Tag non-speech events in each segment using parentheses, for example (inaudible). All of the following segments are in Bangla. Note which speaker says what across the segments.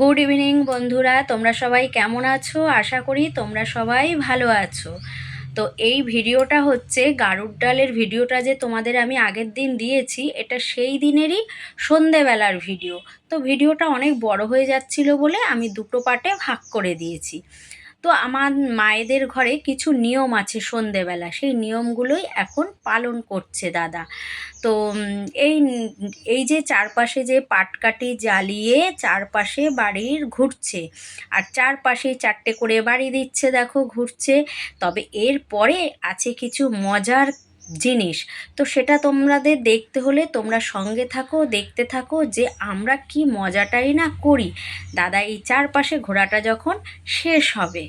Speaker 1: গুড ইভিনিং বন্ধুরা। তোমরা সবাই কেমন আছো? আশা করি তোমরা সবাই ভালো আছো। তো এই ভিডিওটা হচ্ছে গাড়ুর ডালের ভিডিওটা যে তোমাদের আমি আগের দিন দিয়েছি। এটা সেই দিনেরই সন্ধেবেলার ভিডিও। তো ভিডিওটা অনেক বড় হয়ে যাচ্ছিল বলে আমি দুটো পার্টে ভাগ করে দিয়েছি। তো আমার মায়েদের ঘরে কিছু নিয়ম আছে সন্ধেবেলা। সেই নিয়মগুলোই এখন পালন করছে দাদা। তো এই এই যে চারপাশে যে পাটকাটি জ্বালিয়ে চারপাশে বাড়ির ঘুরছে, আর চারপাশে চারটে করে বাড়ি দিচ্ছে, দেখো, ঘুরছে। তবে এর পরে আছে কিছু মজার জিনিস। তো সেটা তোমাদের দেখতে হলে তোমরা সঙ্গে থাকো, দেখতে থাকো যে আমরা কি মজাটাই না করি। দাদা, এই চারপাশে ঘোরাটা যখন শেষ হবে।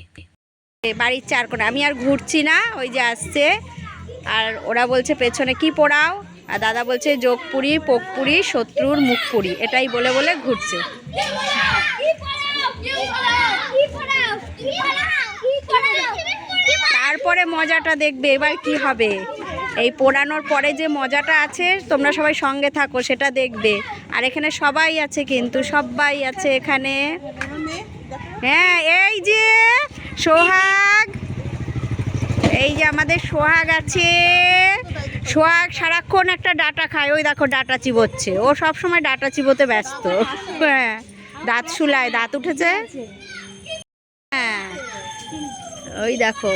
Speaker 1: বাড়ির চার কোণে, আমি আর ঘুরছি না, ওই যে আসছে। আর ওরা বলছে, পেছনে কি পোড়াও? আর দাদা বলছে, যোগপুরি পোকপুরি শত্রুর মুখপুরি। এটাই বলে বলে ঘুরছে। তারপরে মজাটা দেখবে, এবার কি হবে? এই পোড়ানোর পরে যে মজাটা আছে, তোমরা সবাই সঙ্গে থাকো, সেটা দেখবে। আর এখানে সবাই আছে কিন্তু, সবাই আছে এখানে। হ্যাঁ এই যে সোহাগ। এই যে আমাদের সোহাগ আছে। সোহাগ সারাক্ষণ একটা ডাটা খায়। ওই দেখো, ডাটা চিবোচ্ছে। ও সব সময় ডাটা চিবোতে ব্যস্ত। হ্যাঁ দাঁত শুলায় দাঁত উঠেছে। হ্যাঁ ওই দেখো।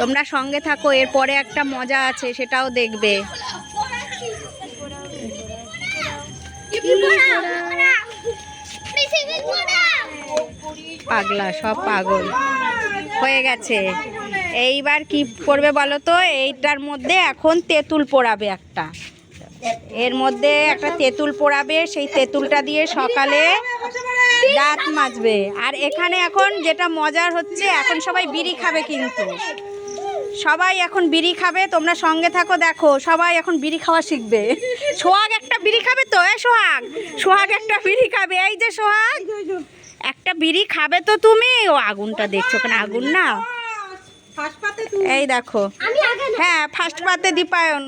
Speaker 1: তোমরা সঙ্গে থাকো, এরপরে একটা মজা আছে, সেটাও দেখবে। পাগলা, সব পাগল। হয়ে গেছে। এইবার কি করবে বলো তো? এইটার মধ্যে এখন তেঁতুল পোড়াবে একটা। এর মধ্যে একটা তেঁতুল পোড়াবে, সেই তেঁতুলটা দিয়ে সকালে দাঁত মাজবে। আর এখানে এখন যেটা মজার হচ্ছে, এখন সবাই বিড়ি খাবে কিন্তু। সবাই এখন বিড়ি খাবে, তোমরা সঙ্গে থাকো, দেখো, সবাই এখন বিড়ি খাওয়া শিখবে। সোহাগ একটা বিড়ি খাবে তো? এ সোহাগ সোহাগ একটা বিড়ি খাবে। এই যে সোহাগ, একটা বিড়ি খাবে তো তুমি? ও আগুনটা দেখছ কেন আগুন না? এই দেখো। হ্যাঁ ফার্স্ট পাতে দীপায়ন।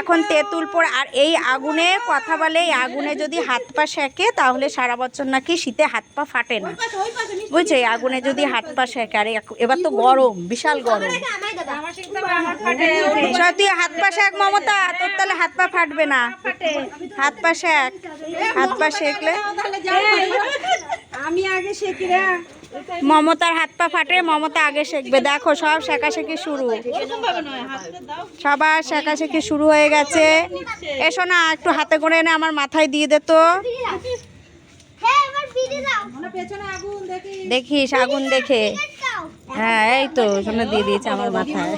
Speaker 1: এখন তেঁতুল পর আর এই আগুনে কথা বলে এই আগুনে যদি হাত পা সেকে তাহলে সারা বছর নাকি শীতে হাত পা ফাটে না। বুঝছ? এই আগুনে যদি হাত পা সেকে আর এবার তো গরম বিশাল গরম। সত্যি হাত পা শেক মমতা তোর তাহলে হাত পা ফাটবে না। হাত পা শেক। হাত পা সেকলে
Speaker 2: আমি আগে শেখি
Speaker 1: মমতার হাত পা ফাটে মমতা আগে শেখবে। দেখো সব শেখাশেখি শুরু। সবার শেখাশেখি শুরু হয়ে গেছে। এসো না একটু হাতে করে এনে আমার মাথায় দিয়ে দে তো। দেখিস আগুন দেখে। হ্যাঁ এই তো শোনা দিয়ে দিয়েছে আমার মাথায়।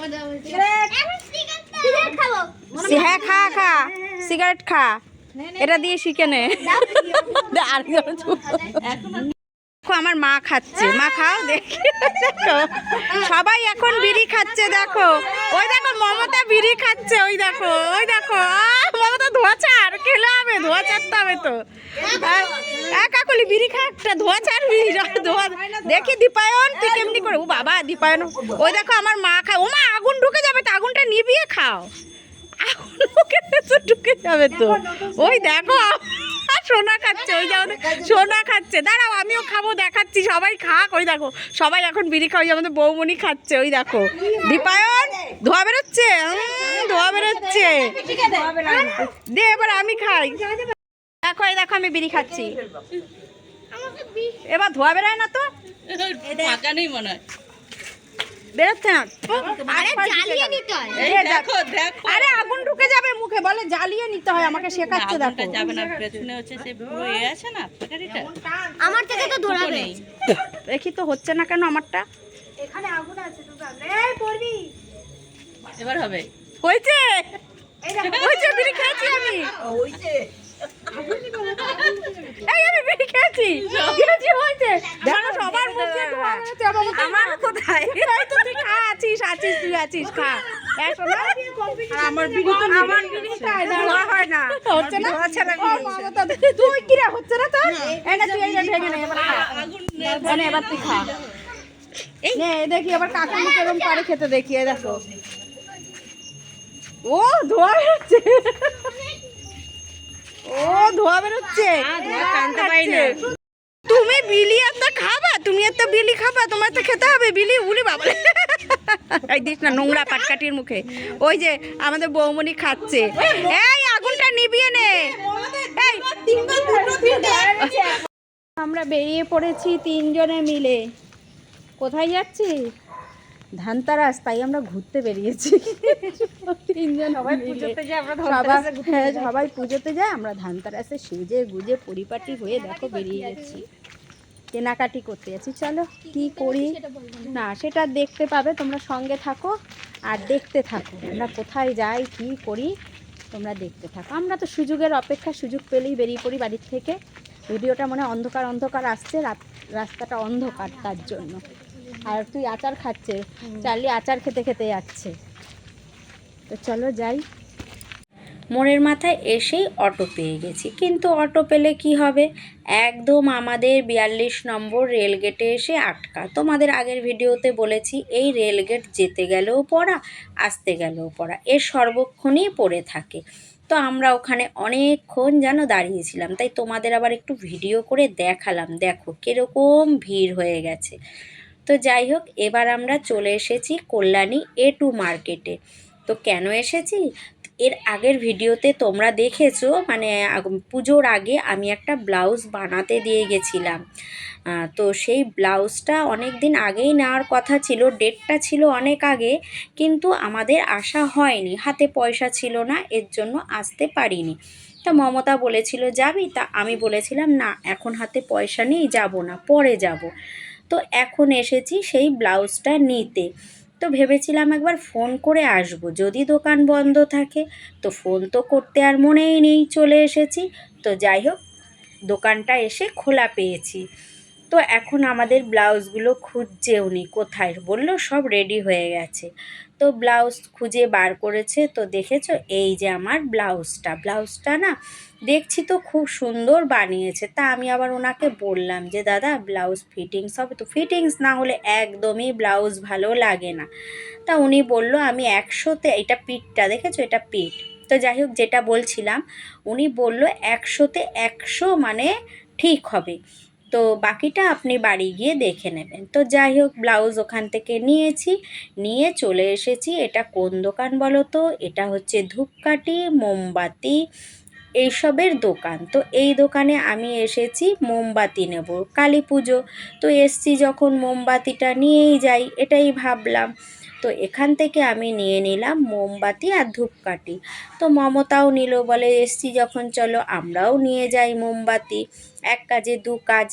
Speaker 1: হ্যাঁ খা খা। সিগারেট খা। এটা দিয়ে শিখে নে। আর। দেখো, আমার মা খাচ্ছে। মা, খাও, দেখি। দেখো, সবাই এখন বিড়ি খাচ্ছে, দেখো। ওই দেখো, মমতা বিড়ি খাচ্ছে, ওই দেখো ওই দেখো। মমতা, ধোয়া চার খেলে হবে, ধোয়া চারতে হবে তো। কাকুলি, বিড়ি খা একটা, ধোয়া চার বিড়ি, ধোয়া দেখি, দীপায়ন, তুই কেমনি করে ও বাবা, দীপায়ন, ওই দেখো, আমার মা খায় ও মা, আগুন ঢুকে যাবে তো, আগুনটা নিভিয়ে খাও। আগুন ঢুকে যাবে তো। ওই দেখো সোনা খাচ্ছে, ওই যাও সোনা খাচ্ছে। দাঁড়াও, আমিও খাব, দেখাচ্ছি, সবাই খাক, ওই দেখো, সবাই এখন বিড়ি খাওয়াই আমাদের বৌমনি খাচ্ছে, ওই দেখো। দীপায়ন, ধোয়া বেরোচ্ছে? ধোয়া বেরোচ্ছে। দে, এবার আমি খাই। দেখো, এই দেখো, আমি বিড়ি খাচ্ছি। এবার ধোয়া বেরোয় না তো?
Speaker 3: ফাঁকা নেই মনে হয়।
Speaker 1: বেরোচ্ছে না।
Speaker 4: আরে
Speaker 3: এই
Speaker 1: আগুন ঢুকে যাবে মুখে বলে জ্বালিয়ে নিতে হয় আমাকে শেখাচ্ছে দেখো।
Speaker 3: যাবে না পেছনে হচ্ছে সে পুরো এ আছে না প্যাকারিটা
Speaker 4: আমার থেকে তো ধরাবে (laughs)
Speaker 1: দেখি তো হচ্ছে না কেন আমারটা?
Speaker 3: এবার হবে।
Speaker 1: হয়েছে? হয়েছে বিড়ি খেয়েছি আমি। এই আমি বিড়ি খেয়েছি। খেয়েছি হয়েছে। দেখো সবার মুখে ধোঁয়া বেরোচ্ছে, আমার আমার কোথায়? এই তো তুই খা আছিস আছিস তুই আছিস খা।
Speaker 2: আমার বিড়ি তো
Speaker 1: আমার বিড়িটায় ধোঁয়া হয় না। হচ্ছে না? ও মমতা, তুই কি রে হচ্ছে না তো এই তুই এইটা ভেঙে নে এবার খা।
Speaker 3: আগুন
Speaker 1: এবার তুই খা। নে দেখি এবার কাকুর মুখে এরকম পারে খেতে দেখি দেখো। ও ধোয়া বেরোচ্ছে ও ধোয়া বেরোচ্ছে।
Speaker 5: তুমি বিলি এত খাবা? তুমি এত বিলি খাবা? তোমার তো খেতে হবে বিলি উলি বাবা এই দিস না নোংরা পাটকাঠির মুখে। ওই যে আমাদের বৌমনি খাচ্ছে। এই আগুনটা নিভিয়ে নে। এই। আমরা বেরিয়ে পড়েছি তিনজনে মিলে। কোথায় যাচ্ছি ধানতারাস তাই আমরা ঘুরতে বেরিয়েছি। তিনজন সবাই পুজোতে যায় আমরা সবাই হ্যাঁ পুজোতে যায় আমরা ধানতারাসে সেজে গুজে পরিপাটি হয়ে দেখো বেরিয়ে গেছি কেনাকাটি করতে যাচ্ছি। চলো কি করি? না সেটা দেখতে পাবে তোমরা সঙ্গে থাকো আর দেখতে থাকো। আমরা কোথায় যাই কি করি তোমরা দেখতে থাকো। আমরা তো সুযোগের অপেক্ষা সুযোগ পেলেই বেরিয়ে পড়ি বাড়ির থেকে। ভিডিওটা মনে হয় অন্ধকার অন্ধকার আসছে রাত- রাস্তাটা অন্ধকার তার জন্য। আর তুই আচার খাচ্ছে চার্লি আচার খেতে খেতে যাচ্ছে। তো চলো যাই। মোড়ের মাথায় এসেই অটো পেয়ে গেছি। কিন্তু অটো পেলে কি হবে? একদম আমাদের বিয়াল্লিশ নম্বর রেলগেটে এসে আটকা। তোমাদের আগের ভিডিওতে বলেছি, এই রেলগেট যেতে গেলেও পড়া, আসতে গেলেও পড়া। এর সর্বক্ষণই পড়ে থাকে। তো আমরা ওখানে অনেকক্ষণ যেন দাঁড়িয়েছিলাম। তাই তোমাদের আবার একটু ভিডিও করে দেখালাম। দেখো, কীরকম ভিড় হয়ে গেছে। তো যাই হোক, এবার আমরা চলে এসেছি কল্যাণী এ টু মার্কেটে তো কেন এসেছি? এর আগের ভিডিওতে তোমরা দেখেছ মানে পুজোর আগে আমি একটা ব্লাউজ বানাতে দিয়ে গেছিলাম। তো সেই ব্লাউজটা অনেক দিন আগেই নেওয়ার কথা ছিল, ডেটটা ছিল অনেক আগে, কিন্তু আমাদের আসা হয়নি, হাতে পয়সা ছিল না, এর জন্য আসতে পারিনি। তা মমতা বলেছিল, যাবি? তা আমি বলেছিলাম, না, এখন হাতে পয়সা নেই, যাব না, পরে যাব। তো এখন এসেছি সেই ব্লাউজটা নিতে। তো ভেবেছিলাম একবার ফোন করে আসব। যদি দোকান বন্ধ থাকে, তো ফোন তো করতে আর মনেই নেই, চলে এসেছি। তো যাই হোক, দোকানটা এসে খোলা পেয়েছি। তো এখন আমাদের ব্লাউজগুলো খুঁজছে উনি, কোথায়? বলল সব রেডি হয়ে গেছে। তো ব্লাউজ খুঁজে বার করেছে, তো দেখেছ? এই যে আমার ব্লাউজটা। ব্লাউজটা না দেখছি তো খুব সুন্দর বানিয়েছে। তা আমি আবার ওনাকে বললাম যে, দাদা, ব্লাউজ ফিটিংস হবে তো ফিটিংস না হলে একদমই ব্লাউজ ভালো লাগে না। তা উনি বলল, আমি একশোতে, এটা পিঠটা, দেখেছ? এটা পিঠ। তো যাই হোক, যেটা বলছিলাম, উনি বলল, একশোতে একশো মানে ঠিক হবে। তো বাকিটা আপনি বাড়ি গিয়ে দেখে নেবেন। তো যাই হোক, ব্লাউজ ওখান থেকে নিয়েছি, নিয়ে চলে এসেছি। এটা কোন দোকান বলো তো? এটা হচ্ছে ধূপকাঠি, মোমবাতি এইসবের দোকান। তো এই দোকানে আমি এসেছি, মোমবাতি নেব, কালী পুজো। তো এসছি যখন মোমবাতিটা নিয়েই যাই, এটাই ভাবলাম। তো এখান থেকে আমি নিয়ে নিলাম মোমবাতি আর ধূপকাঠি। তো মমতাও নিল বলে, এসছি যখন, চলো আমরাও নিয়ে যাই মোমবাতি। এক কাজে দু কাজ।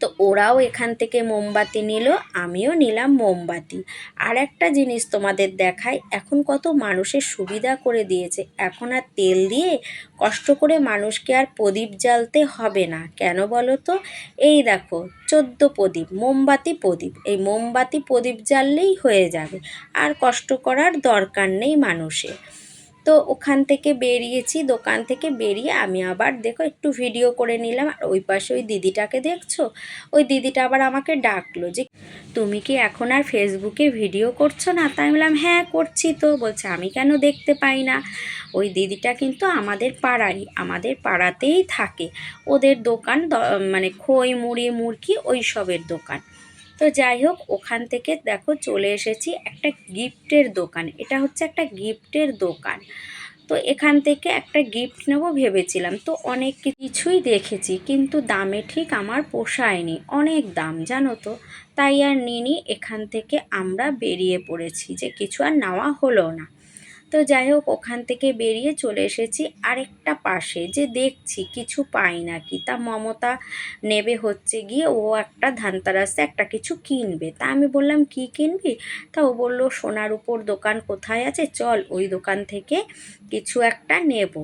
Speaker 5: তো ওরাও এখান থেকে মোমবাতি নিল, আমিও নিলাম মোমবাতি। আর একটা জিনিস তোমাদের দেখাই, এখন কত মানুষের সুবিধা করে দিয়েছে। এখন আর তেল দিয়ে কষ্ট করে মানুষকে আর প্রদীপ জ্বালতে হবে না। কেন বলো তো? এই দেখো, চোদ্দ প্রদীপ, মোমবাতি প্রদীপ। এই মোমবাতি প্রদীপ জ্বাললেই হয়ে যাবে। আর কষ্ট করার দরকার নেই মানুষের। তো ওখান থেকে বেরিয়েছি, দোকান থেকে বেরিয়ে আমি আবার দেখো একটু ভিডিও করে নিলাম। আর ওই পাশে ওই দিদিটাকে দেখছ? ওই দিদিটা আবার আমাকে ডাকলো যে, তুমি কি এখন আর ফেসবুকে ভিডিও করছ না? তাই বললাম হ্যাঁ করছি তো। বলছে, আমি কেন দেখতে পাই না? ওই দিদিটা কিন্তু আমাদের পাড়ারই, আমাদের পাড়াতেই থাকে। ওদের দোকান মানে খই, মুড়ি, মুরকি ওই সবের দোকান। তো যাই হোক, ওখান থেকে দেখো চলে এসেছি একটা গিফটের দোকান। এটা হচ্ছে একটা গিফটের দোকান। তো এখান থেকে একটা গিফট নেব ভেবেছিলাম। তো অনেক কিছুই দেখেছি, কিন্তু দামে ঠিক আমার পোষায়নি। অনেক দাম, জানো তো? তাই আর নিনি এখান থেকে আমরা বেরিয়ে পড়েছি যে কিছু আর নেওয়া হলো না। তো যাই হোক, ওখান থেকে বেরিয়ে চলে এসেছি আরেকটা পাশে যে দেখছি কিছু পাই নাকি। তা মমতা নেবে হচ্ছে গিয়ে, ও একটা ধানতারাসে একটা কিছু কিনবে। তা আমি বললাম, কি কিনবি? তা ও বলল, সোনার উপর দোকান কোথায় আছে? চল ওই দোকান থেকে কিছু একটা নেব।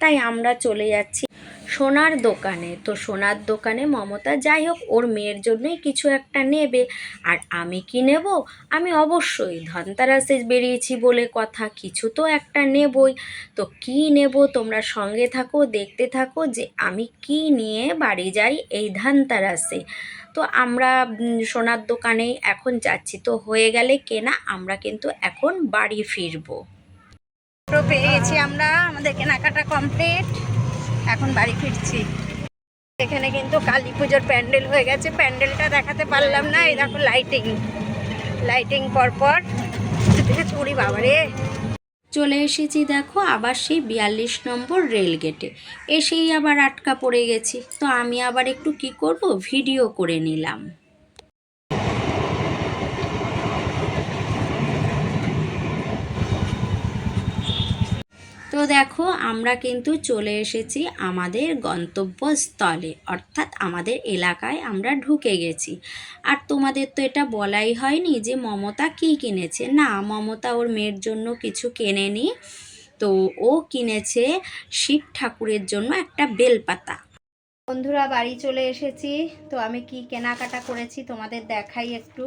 Speaker 5: তাই আমরা চলে যাচ্ছি সোনার দোকানে। তো সোনার দোকানে মমতা, যাই হোক, ওর মেয়ের জন্যই কিছু একটা নেবে। আর আমি কি নেব? আমি অবশ্যই ধনতারাসে বেরিয়েছি বলে কথা। কিছু তো একটা নেবই। তো কি নেব? তোমরা সঙ্গে থাকো, দেখতে থাকো যে আমি কি নিয়ে বাড়ি যাই এই ধানতারাসে। তো আমরা সোনার দোকানেই এখন যাচ্ছি। তো হয়ে গেলে কেনা, আমরা কিন্তু এখন বাড়ি ফিরবো। তো পেয়ে গেছি আমরা, আমাদের কেনাকাটা কমপ্লিট এখন বাড়ি ফিরছি।
Speaker 1: এখানে কিন্তু কালী পুজোর প্যান্ডেল হয়ে গেছে। প্যান্ডেলটা দেখাতে পারলাম না, এই দেখো লাইটিং লাইটিং পরপর। চুরি বাবারে। চলে এসেছি দেখো, আবার সেই বিয়াল্লিশ নম্বর রেল গেটে। এসেই আবার আটকা পড়ে গেছি। তো আমি আবার একটু কি করব? ভিডিও করে নিলাম। তো দেখো, আমরা কিন্তু চলে এসেছি আমাদের গন্তব্যস্থলে, অর্থাৎ আমাদের এলাকায় আমরা ঢুকে গেছি। আর তোমাদের তো এটা বলাই হয়নি যে মমতা কি কিনেছে। না, মমতা ওর মেয়ের জন্য কিছু কেনেনি। তো ও কিনেছে শিব ঠাকুরের জন্য একটা বেলপাতা। বন্ধুরা, বাড়ি চলে এসেছি। তো আমি কি কেনাকাটা করেছি তোমাদের দেখাই একটু।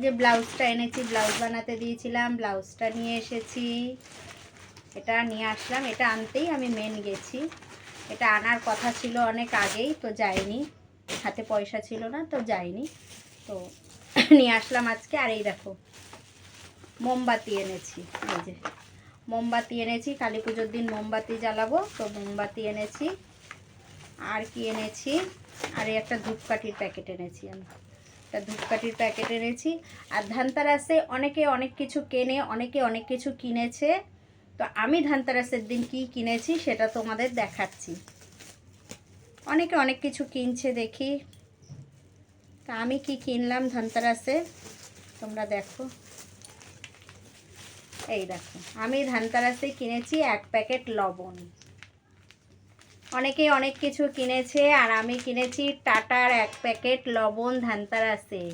Speaker 1: যে ব্লাউজটা এনেছি, ব্লাউজ বানাতে দিয়েছিলাম, ব্লাউজটা নিয়ে এসেছি। এটা নিয়ে আসলাম, এটা আনতেই আমি মেন গেছি। এটা আনার কথা ছিল অনেক আগেই, তো যাইনি। হাতে পয়সা ছিল না, তো যাইনি। তো (coughs) নিয়ে আসলাম আজকে, আর এই দেখো, মোমবাতি এনেছি। এই যে, মোমবাতি এনেছি, কালী পুজোর দিন মোমবাতি জ্বালাবো, তো মোমবাতি এনেছি। আর কি এনেছি? আর একটা ধূপকাঠির প্যাকেট এনেছি আমি। একটা ধূপকাঠির প্যাকেট এনেছি। আর ধানতারাসে অনেকে অনেক কিছু কেনে, অনেকে অনেক কিছু কিনেছে। তো আমি ধানতারাসের দিন কি কিনেছি সেটা তোমাদের দেখাচ্ছি। অনেকে অনেক কিছু কিনছে দেখি। তা আমি কি কিনলাম ধানতারাসে? তোমরা দেখো। এই দেখো, আমি ধানতারাসে কিনেছি এক প্যাকেট লবণ। অনেকে অনেক কিছু কিনেছে আর আমি কিনেছি টাটার এক প্যাকেট লবণ ধানতারাসে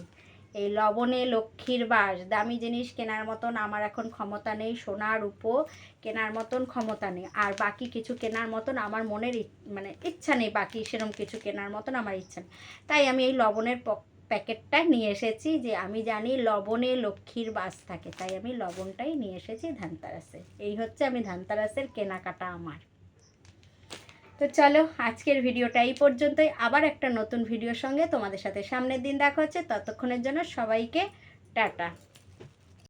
Speaker 1: এই লবণে লক্ষ্মীর বাস। দামি জিনিস কেনার মতন আমার এখন ক্ষমতা নেই, সোনার উপো কেনার মতন ক্ষমতা নেই। আর বাকি কিছু কেনার মতন আমার মনের মানে ইচ্ছা নেই, বাকি সেরকম কিছু কেনার মতন আমার ইচ্ছা নেই। তাই আমি এই লবণের প্যাকেটটা নিয়ে এসেছি যে আমি জানি লবণে লক্ষ্মীর বাস থাকে। তাই আমি লবণটাই নিয়ে এসেছি ধানতারাসে এই হচ্ছে আমি ধানতারাসের কেনাকাটা আমার। তো চলো, আজকের ভিডিওটা এই পর্যন্তই। আবার একটা নতুন ভিডিওর সঙ্গে তোমাদের সাথে সামনের দিন দেখা হচ্ছে। ততক্ষণের জন্য সবাইকে টাটা।